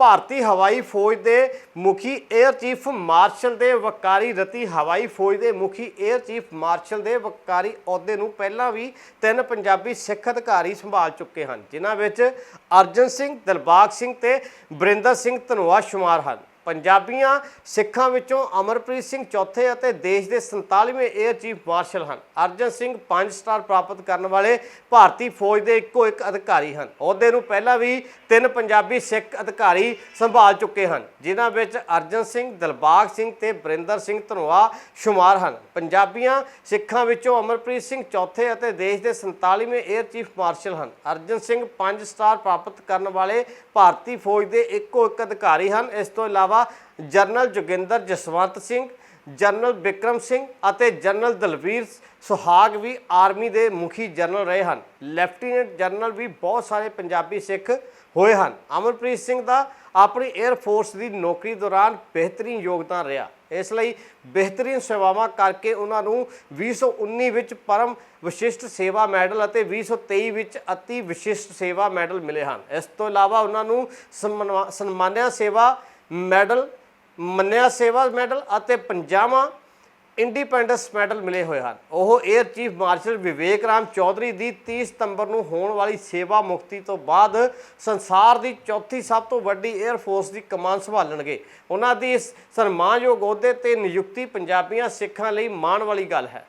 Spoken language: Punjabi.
ਭਾਰਤੀ ਹਵਾਈ ਫੌਜ ਦੇ ਮੁਖੀ 에ਅਰ ਚੀਫ ਮਾਰਸ਼ਲ ਦੇ ਵਕਾਰੀ ਰਤੀ ਹਵਾਈ ਫੌਜ ਦੇ ਮੁਖੀ 에ਅਰ ਚੀਫ ਮਾਰਸ਼ਲ ਦੇ ਵਕਾਰੀ ਅਹੁਦੇ ਨੂੰ ਪਹਿਲਾਂ ਵੀ ਤਿੰਨ ਪੰਜਾਬੀ ਸਿੱਖ ਅਧਿਕਾਰੀ ਸੰਭਾਲ ਚੁੱਕੇ ਹਨ, ਜਿਨ੍ਹਾਂ ਵਿੱਚ ਅਰਜਨ ਸਿੰਘ, ਦਿਲਬਾਗ ਸਿੰਘ ਤੇ ਬਰਿੰਦਰ ਸਿੰਘ ਧਨੋਆ ਸ਼ੁਮਾਰ ਹਨ। ਪੰਜਾਬੀਆਂ ਸਿੱਖਾਂ ਵਿੱਚੋਂ ਅਮਰਪ੍ਰੀਤ ਸਿੰਘ ਚੌਥੇ ਅਤੇ ਦੇਸ਼ ਦੇ 47ਵੇਂ 에ਅਰ ਚੀਫ ਮਾਰਸ਼ਲ ਹਨ। ਅਰਜਨ ਸਿੰਘ 5 ਸਟਾਰ ਪ੍ਰਾਪਤ ਕਰਨ ਵਾਲੇ ਭਾਰਤੀ ਫੌਜ ਦੇ ਇੱਕੋ ਇੱਕ ਅਧਿਕਾਰੀ ਹਨ। ਅਹੁਦੇ ਨੂੰ ਪਹਿਲਾਂ ਵੀ ਤਿੰਨ ਪੰਜਾਬੀ ਸਿੱਖ ਅਧਿਕਾਰੀ ਸੰਭਾਲ ਚੁੱਕੇ ਹਨ, ਜਿਨ੍ਹਾਂ ਵਿੱਚ ਅਰਜਨ ਸਿੰਘ, ਦਿਲਬਾਗ ਸਿੰਘ ਤੇ ਬਰਿੰਦਰ ਸਿੰਘ ਧਨੋਆ ਸ਼ੁਮਾਰ ਹਨ। ਪੰਜਾਬੀਆਂ ਸਿੱਖਾਂ ਵਿੱਚੋਂ ਅਮਰਪ੍ਰੀਤ ਸਿੰਘ ਚੌਥੇ ਅਤੇ ਦੇਸ਼ ਦੇ 47ਵੇਂ 에ਅਰ ਚੀਫ ਮਾਰਸ਼ਲ ਹਨ। ਅਰਜਨ ਸਿੰਘ 5 ਸਟਾਰ ਪ੍ਰਾਪਤ ਕਰਨ ਵਾਲੇ ਭਾਰਤੀ ਫੌਜ ਦੇ ਇੱਕੋ ਇੱਕ ਅਧਿਕਾਰੀ ਹਨ। ਇਸ ਤੋਂ ਇਲਾਵਾ ਜਨਰਲ ਜੋਗਿੰਦਰ ਜਸਵੰਤ ਸਿੰਘ, ਜਨਰਲ ਬਿਕਰਮ ਸਿੰਘ ਅਤੇ ਜਨਰਲ ਦਲਵੀਰ ਸੁਹਾਗ ਵੀ ਆਰਮੀ ਦੇ ਮੁਖੀ ਜਨਰਲ ਰਹੇ ਹਨ। ਲੈਫਟੀਨੈਂਟ ਜਨਰਲ ਵੀ ਬਹੁਤ ਸਾਰੇ ਪੰਜਾਬੀ ਸਿੱਖ ਹੋਏ ਹਨ। ਅਮਰਪ੍ਰੀਤ ਸਿੰਘ ਦਾ ਆਪਣੀ 에ਅਰ ਫੋਰਸ ਦੀ ਨੌਕਰੀ ਦੌਰਾਨ ਬਿਹਤਰੀਨ ਯੋਗਦਾਨ ਰਿਹਾ। ਇਸ ਲਈ ਬਿਹਤਰੀਨ ਸੇਵਾਵਾਂ ਕਰਕੇ ਉਹਨਾਂ ਨੂੰ 2019 ਵਿੱਚ ਪਰਮ ਵਿਸ਼ਿਸ਼ਟ ਸੇਵਾ ਮੈਡਲ ਅਤੇ 2023 ਵਿੱਚ ਅਤੀ ਵਿਸ਼ਿਸ਼ਟ ਸੇਵਾ ਮੈਡਲ ਮਿਲੇ ਹਨ। ਇਸ ਤੋਂ ਇਲਾਵਾ ਉਹਨਾਂ ਨੂੰ ਸਨਮਾ- ਸਨਮਾਨਿਆ ਸੇਵਾ ਮੈਡਲ, ਮੰਨਿਆ ਸੇਵਾ ਮੈਡਲ ਅਤੇ ਪੰਜਾਵਾਂ ਇੰਡੀਪੈਂਡੈਂਸ ਮੈਡਲ ਮਿਲੇ ਹੋਏ ਹਨ। ਉਹ air chief marshal Vivek Ram Chaudhary ਦੀ 30 ਸਤੰਬਰ ਨੂੰ ਹੋਣ ਵਾਲੀ ਸੇਵਾ ਮੁਕਤੀ ਤੋਂ ਬਾਅਦ ਸੰਸਾਰ ਦੀ ਚੌਥੀ ਸਭ ਤੋਂ ਵੱਡੀ 에ਅਰ ਫੋਰਸ ਦੀ ਕਮਾਨ ਸੰਭਾਲਣਗੇ। ਉਹਨਾਂ ਦੀ ਇਸ ਸਨਮਾਨਯੋਗ ਅਹੁਦੇ ਤੇ ਨਿਯੁਕਤੀ ਪੰਜਾਬੀਆਂ ਸਿੱਖਾਂ ਲਈ ਮਾਣ ਵਾਲੀ ਗੱਲ ਹੈ।